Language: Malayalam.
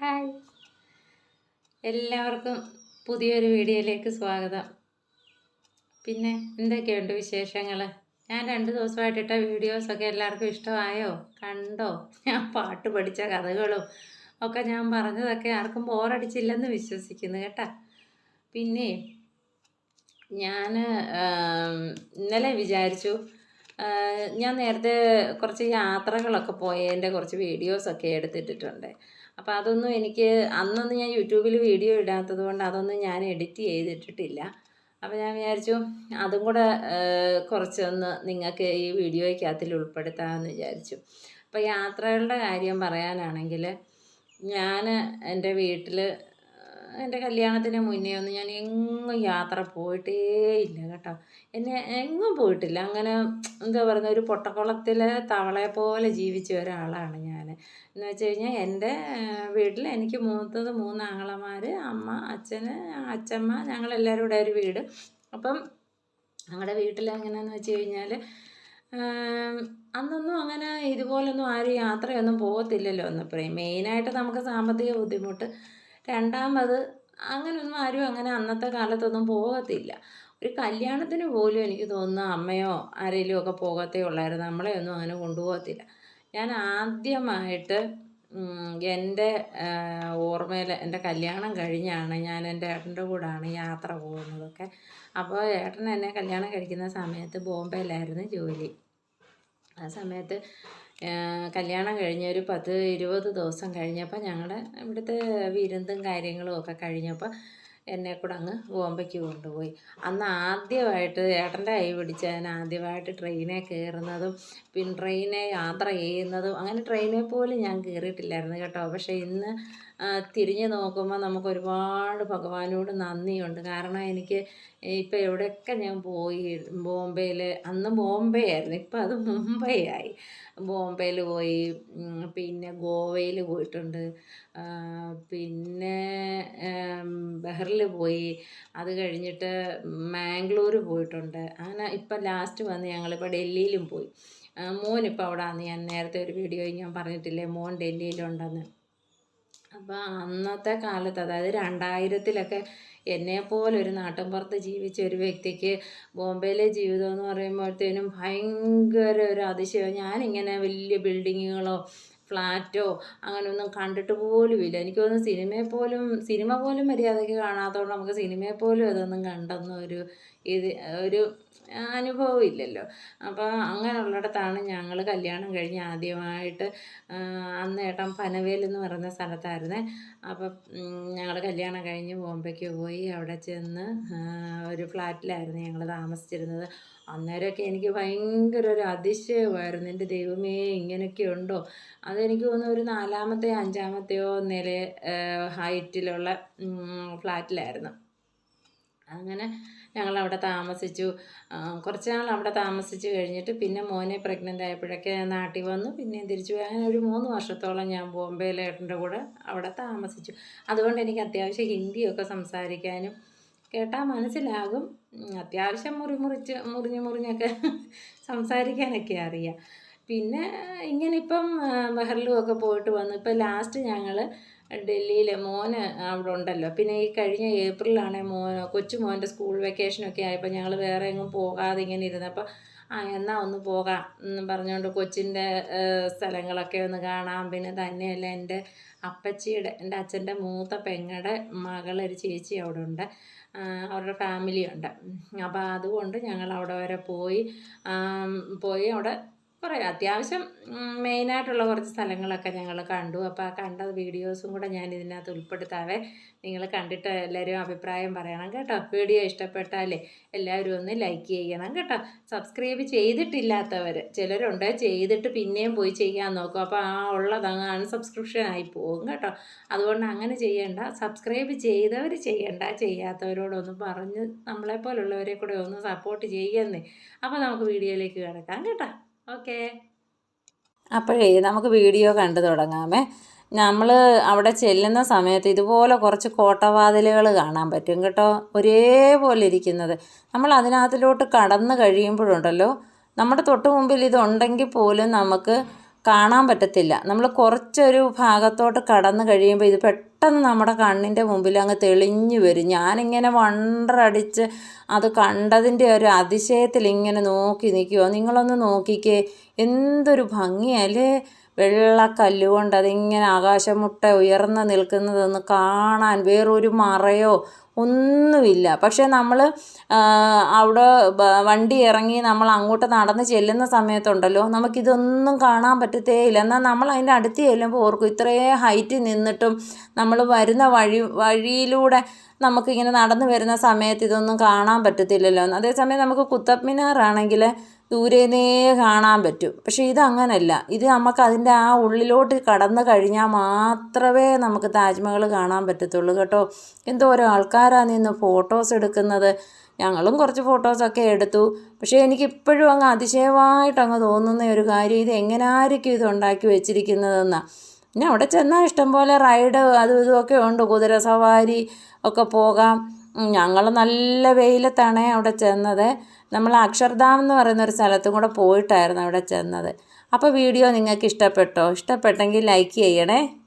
ഹായ്. എല്ലാവർക്കും പുതിയൊരു വീഡിയോയിലേക്ക് സ്വാഗതം. പിന്നെ എന്തൊക്കെയുണ്ട് വിശേഷങ്ങൾ ഞാൻ രണ്ട് ദിവസമായിട്ടിട്ട വീഡിയോസൊക്കെ എല്ലാവർക്കും ഇഷ്ടമായോ? കണ്ടോ? ഞാൻ പാട്ട് പഠിച്ച കഥകളും ഒക്കെ ഞാൻ പറഞ്ഞതൊക്കെ ആർക്കും ബോറടിച്ചില്ലെന്ന് വിശ്വസിക്കുന്നു കേട്ടാ. പിന്നെ ഞാൻ ഇന്നലെ വിചാരിച്ചു ഞാൻ നേരത്തെ കുറച്ച് യാത്രകളൊക്കെ പോയതിന്റെ കുറച്ച് വീഡിയോസൊക്കെ എടുത്തിട്ടിട്ടുണ്ട്. അപ്പോൾ അതൊന്നും എനിക്ക് അന്നൊന്നും ഞാൻ യൂട്യൂബിൽ വീഡിയോ ഇടാത്തത് കൊണ്ട് അതൊന്നും ഞാൻ എഡിറ്റ് ചെയ്തിട്ടിട്ടില്ല. അപ്പോൾ ഞാൻ വിചാരിച്ചു അതും കൂടെ കുറച്ചൊന്ന് നിങ്ങൾക്ക് ഈ വീഡിയോയ്ക്കകത്തിൽ ഉൾപ്പെടുത്താമെന്ന് വിചാരിച്ചു. അപ്പോൾ യാത്രകളുടെ കാര്യം പറയാനാണെങ്കിൽ ഞാൻ എന്റെ വീട്ടിൽ എന്റെ കല്യാണത്തിന് മുന്നേ ഒന്നും ഞാൻ എങ്ങും യാത്ര പോയിട്ടേ ഇല്ല കേട്ടോ. എന്നെ എങ്ങും പോയിട്ടില്ല. അങ്ങനെ എന്താ പറയുക ഒരു പൊട്ടക്കുളത്തിലെ തവളയെ പോലെ ജീവിച്ച ഒരാളാണ് ഞാൻ എന്ന് വെച്ച് കഴിഞ്ഞാൽ എന്റെ വീട്ടിൽ എനിക്ക് മൂത്തത് മൂന്ന് ആങ്ങളമാർ അമ്മ അച്ഛന് അച്ഛമ്മ ഞങ്ങളെല്ലാവരും കൂടെ ഒരു വീട്. അപ്പം ഞങ്ങളുടെ വീട്ടിൽ എങ്ങനെയാണെന്ന് വെച്ച് കഴിഞ്ഞാൽ അന്നൊന്നും അങ്ങനെ ഇതുപോലൊന്നും ആരും യാത്രയൊന്നും പോകത്തില്ലല്ലോ എന്നപ്പോഴേ മെയിനായിട്ട് നമുക്ക് സാമ്പത്തിക ബുദ്ധിമുട്ട് രണ്ടാമത് അങ്ങനൊന്നും ആരും അങ്ങനെ അന്നത്തെ കാലത്തൊന്നും പോകത്തില്ല. ഒരു കല്യാണത്തിന് പോലും എനിക്ക് തോന്നുന്നു അമ്മയോ ആരെങ്കിലും ഒക്കെ പോകത്തേ ഉള്ളായിരുന്നു. നമ്മളെ ഒന്നും അങ്ങനെ കൊണ്ടുപോകത്തില്ല. ഞാൻ ആദ്യമായിട്ട് എന്റെ ഓർമ്മയിൽ എന്റെ കല്യാണം കഴിഞ്ഞാണ് ഞാൻ എന്റെ ഏട്ടന്റെ കൂടാണ് യാത്ര പോകുന്നതൊക്കെ. അപ്പോൾ ഏട്ടൻ എന്നെ കല്യാണം കഴിക്കുന്ന സമയത്ത് ബോംബെയിലായിരുന്നു ജോലി. ആ സമയത്ത് കല്യാണം കഴിഞ്ഞ ഒരു പത്ത് ഇരുപത് ദിവസം കഴിഞ്ഞപ്പോൾ ഞങ്ങളുടെ ഇവിടുത്തെ വിരുന്നും കാര്യങ്ങളും ഒക്കെ കഴിഞ്ഞപ്പോൾ എന്നെ കൂടെ അങ്ങ് ബോംബെക്ക് കൊണ്ടുപോയി. അന്ന് ആദ്യമായിട്ട് ഏട്ടന്റെ കൈ പിടിച്ച് ഞാൻ ആദ്യമായിട്ട് ട്രെയിനിൽ കയറുന്നതും പിന്നെ ട്രെയിനെ യാത്ര ചെയ്യുന്നതും അങ്ങനെ ട്രെയിനിൽ പോലും ഞാൻ കയറിയിട്ടില്ലായിരുന്നു കേട്ടോ. പക്ഷേ ഇന്ന് തിരിഞ്ഞ് നോക്കുമ്പോൾ നമുക്ക് ഒരുപാട് ഭഗവാനോട് നന്ദിയുണ്ട്. കാരണം എനിക്ക് ഇപ്പം എവിടെയൊക്കെ ഞാൻ പോയി ബോംബെയിൽ അന്ന് ബോംബെ ആയിരുന്നു. ഇപ്പം അത് മുംബൈ ആയി. ബോംബെയിൽ പോയി പിന്നെ ഗോവയിൽ പോയിട്ടുണ്ട്. പിന്നെ ബഹറിൽ പോയി. അത് കഴിഞ്ഞിട്ട് മാംഗ്ലൂർ പോയിട്ടുണ്ട്. അങ്ങനെ ഇപ്പം ലാസ്റ്റ് വന്ന് ഞങ്ങളിപ്പോൾ ഡൽഹിയിലും പോയി. മോനിപ്പോൾ അവിടെ ആണ് ഞാൻ നേരത്തെ ഒരു വീഡിയോയിൽ ഞാൻ പറഞ്ഞിട്ടില്ലേ? മോൻ ഡൽഹിയിലുണ്ടെന്ന്. അപ്പോൾ അന്നത്തെ കാലത്ത് അതായത് രണ്ടായിരത്തിലൊക്കെ എന്നെപ്പോലെ ഒരു നാട്ടിൻപുറത്ത് ജീവിച്ച ഒരു വ്യക്തിക്ക് ബോംബെയിലെ ജീവിതം എന്ന് പറയുമ്പോഴത്തേനും ഭയങ്കര ഒരു അതിശയം. ഞാനിങ്ങനെ വലിയ ബിൽഡിങ്ങുകളോ ഫ്ലാറ്റോ അങ്ങനെയൊന്നും കണ്ടിട്ട് പോലും ഇല്ല. എനിക്ക് തോന്നുന്നു സിനിമയെ പോലും സിനിമ പോലും മര്യാദയ്ക്ക് കാണാത്തതുകൊണ്ട് നമുക്ക് സിനിമയെ പോലും അതൊന്നും കണ്ടെന്ന ഒരു ഇത് ഒരു അനുഭവം ഇല്ലല്ലോ. അപ്പോൾ അങ്ങനെയുള്ളിടത്താണ് ഞങ്ങൾ കല്യാണം കഴിഞ്ഞ് ആദ്യമായിട്ട് അന്ന് ഏട്ടൻ പനവേൽ എന്ന് പറയുന്ന സ്ഥലത്തായിരുന്നേ. അപ്പം ഞങ്ങൾ കല്യാണം കഴിഞ്ഞ് ബോംബെക്ക് പോയി അവിടെ ചെന്ന് ഒരു ഫ്ലാറ്റിലായിരുന്നു ഞങ്ങൾ താമസിച്ചിരുന്നത്. അന്നേരമൊക്കെ എനിക്ക് ഭയങ്കര ഒരു അതിശയമായിരുന്നു. എന്റെ ദൈവമേ ഇങ്ങനെയൊക്കെ ഉണ്ടോ? അതെനിക്ക് തോന്നുന്നു ഒരു നാലാമത്തെയോ അഞ്ചാമത്തെയോ നില ഹൈറ്റിലുള്ള ഫ്ലാറ്റിലായിരുന്നു. അങ്ങനെ ഞങ്ങൾ അവിടെ താമസിച്ചു കുറച്ച് നാൾ അവിടെ താമസിച്ച് കഴിഞ്ഞിട്ട് പിന്നെ മോനെ പ്രഗ്നന്റ് ആയപ്പോഴൊക്കെ നാട്ടിൽ വന്നു. പിന്നെയും തിരിച്ചു പോയി. അങ്ങനെ ഒരു മൂന്ന് വർഷത്തോളം ഞാൻ ബോംബെയിലെ ഏട്ടന്റെ കൂടെ അവിടെ താമസിച്ചു. അതുകൊണ്ട് എനിക്ക് അത്യാവശ്യം ഹിന്ദിയൊക്കെ സംസാരിക്കാനും കേട്ടാൽ മനസ്സിലാകും. അത്യാവശ്യം മുറി മുറിച്ച് മുറിഞ്ഞ് മുറിഞ്ഞൊക്കെ സംസാരിക്കാനൊക്കെ അറിയാം. പിന്നെ ഇങ്ങനെ ഇപ്പം ബഹറിലും ഒക്കെ പോയിട്ട് വന്നു ഇപ്പം ലാസ്റ്റ് ഞങ്ങൾ ഡൽഹിയിൽ മോന് അവിടെ ഉണ്ടല്ലോ. പിന്നെ ഈ കഴിഞ്ഞ ഏപ്രിലാണ് മോൻ കൊച്ചു മോന്റെ സ്കൂൾ വെക്കേഷനൊക്കെ ആയപ്പോൾ ഞങ്ങൾ വേറെ എങ്ങും പോകാതെ ഇങ്ങനെ ഇരുന്നപ്പോൾ ആ എന്നാൽ ഒന്ന് പോകാം എന്ന് പറഞ്ഞുകൊണ്ട് കൊച്ചിന്റെ സ്ഥലങ്ങളൊക്കെ ഒന്ന് കാണാം. പിന്നെ തന്നെയല്ല എന്റെ അപ്പച്ചിയുടെ എന്റെ അച്ഛന്റെ മൂത്ത പെങ്ങളുടെ മകളൊരു ചേച്ചി അവിടെ ഉണ്ട്. അവരുടെ ഫാമിലി ഉണ്ട്. അപ്പോൾ അതുകൊണ്ട് ഞങ്ങൾ അവിടെ വരെ പോയി പോയി അവിടെ കുറേ അത്യാവശ്യം മെയിനായിട്ടുള്ള കുറച്ച് സ്ഥലങ്ങളൊക്കെ ഞങ്ങൾ കണ്ടു. അപ്പോൾ ആ കണ്ട വീഡിയോസും കൂടെ ഞാൻ ഇതിനകത്ത് ഉൾപ്പെടുത്താവേ. നിങ്ങൾ കണ്ടിട്ട് എല്ലാവരും അഭിപ്രായം പറയണം കേട്ടോ. വീഡിയോ ഇഷ്ടപ്പെട്ടാലേ എല്ലാവരും ഒന്ന് ലൈക്ക് ചെയ്യണം കേട്ടോ. സബ്സ്ക്രൈബ് ചെയ്തിട്ടില്ലാത്തവർ ചിലരുണ്ട് ചെയ്തിട്ട് പിന്നെയും പോയി ചെയ്യാൻ നോക്കും. അപ്പോൾ ആ ഉള്ളത് അങ്ങ് അൺസബ്സ്ക്രിപ്ഷൻ ആയി പോകും കേട്ടോ. അതുകൊണ്ട് അങ്ങനെ ചെയ്യണ്ട. സബ്സ്ക്രൈബ് ചെയ്തവർ ചെയ്യണ്ട. ചെയ്യാത്തവരോടൊന്ന് പറഞ്ഞ് നമ്മളെപ്പോലുള്ളവരെ കൂടെ ഒന്ന് സപ്പോർട്ട് ചെയ്യുന്നേ. അപ്പോൾ നമുക്ക് വീഡിയോയിലേക്ക് കിടക്കാം കേട്ടോ. ഓക്കേ. അപ്പോഴേ നമുക്ക് വീഡിയോ കണ്ടു തുടങ്ങാമേ. നമ്മൾ അവിടെ ചെല്ലുന്ന സമയത്ത് ഇതുപോലെ കുറച്ച് കോട്ടവാതിലുകൾ കാണാൻ പറ്റും കേട്ടോ. ഒരേപോലെ ഇരിക്കുന്നത്. നമ്മൾ അതിനകത്തിലോട്ട് കടന്നു കഴിയുമ്പോഴുണ്ടല്ലോ നമ്മുടെ തൊട്ട് മുമ്പിൽ ഇതുണ്ടെങ്കിൽ പോലും നമുക്ക് കാണാൻ പറ്റത്തില്ല. നമ്മൾ കുറച്ചൊരു ഭാഗത്തോട്ട് കടന്നു കഴിയുമ്പോൾ ഇത് പെട്ടെന്ന് നമ്മുടെ കണ്ണിന്റെ മുമ്പിൽ അങ്ങ് തെളിഞ്ഞു വരും. ഞാനിങ്ങനെ വണ്ടറടിച്ച് അത് കണ്ടതിന്റെ ഒരു അതിശയത്തിൽ ഇങ്ങനെ നോക്കി നിൽക്കുമോ നിങ്ങളൊന്ന് നോക്കിക്കേ. എന്തൊരു ഭംഗിയല്ലേ? വെള്ള കല്ലുകൊണ്ട് അതിങ്ങനെ ആകാശമുട്ട ഉയർന്ന് നിൽക്കുന്നതൊന്ന് കാണാൻ വേറൊരു മറയോ? ഒന്നുമില്ല. പക്ഷെ നമ്മൾ അവിടെ വണ്ടി ഇറങ്ങി നമ്മൾ അങ്ങോട്ട് നടന്ന് ചെല്ലുന്ന സമയത്തുണ്ടല്ലോ നമുക്കിതൊന്നും കാണാൻ പറ്റത്തേയില്ല. എന്നാൽ നമ്മൾ അതിന്റെ അടുത്ത് ചെല്ലുമ്പോൾ ഓർക്കും ഇത്രയും ഹൈറ്റ് നിന്നിട്ടും നമ്മൾ വരുന്ന വഴി വഴിയിലൂടെ നമുക്കിങ്ങനെ നടന്നു വരുന്ന സമയത്ത് ഇതൊന്നും കാണാൻ പറ്റത്തില്ലല്ലോ. അതേസമയം നമുക്ക് കുത്തബ് മിനാറാണെങ്കിൽ ദൂരേന്നേ കാണാൻ പറ്റും. പക്ഷേ ഇതങ്ങനല്ല ഇത് നമുക്ക് അതിന്റെ ആ ഉള്ളിലോട്ട് കടന്നു കഴിഞ്ഞാൽ മാത്രമേ നമുക്ക് താജ്മഹൽ കാണാൻ പറ്റത്തുള്ളൂ കേട്ടോ. എന്തോരോ ആൾക്കാരാണ് നിന്ന് ഫോട്ടോസ് എടുക്കുന്നത്. ഞങ്ങളും കുറച്ച് ഫോട്ടോസൊക്കെ എടുത്തു. പക്ഷേ എനിക്കിപ്പോഴും അങ്ങ് അതിശയമായിട്ട് അങ്ങ് തോന്നുന്ന ഒരു കാര്യം ഇത് എങ്ങനായിരിക്കും ഇത് ഉണ്ടാക്കി വെച്ചിരിക്കുന്നതെന്നാണ് പിന്നെ അവിടെ ചെന്നാൽ ഇഷ്ടംപോലെ റൈഡ് അതും ഇതുമൊക്കെ ഉണ്ട്. കുതിര സവാരി ഒക്കെ പോകാം. ഞങ്ങൾ നല്ല വെയിലത്താണ് അവിടെ ചെന്നത്. നമ്മൾ അക്ഷർധാം എന്ന് പറയുന്ന ഒരു സ്ഥലത്തും കൂടെ പോയിട്ടായിരുന്നു അവിടെ ചെന്നത്. അപ്പോൾ വീഡിയോ നിങ്ങൾക്ക് ഇഷ്ടപ്പെട്ടോ? ഇഷ്ടപ്പെട്ടെങ്കിൽ ലൈക്ക് ചെയ്യണേ.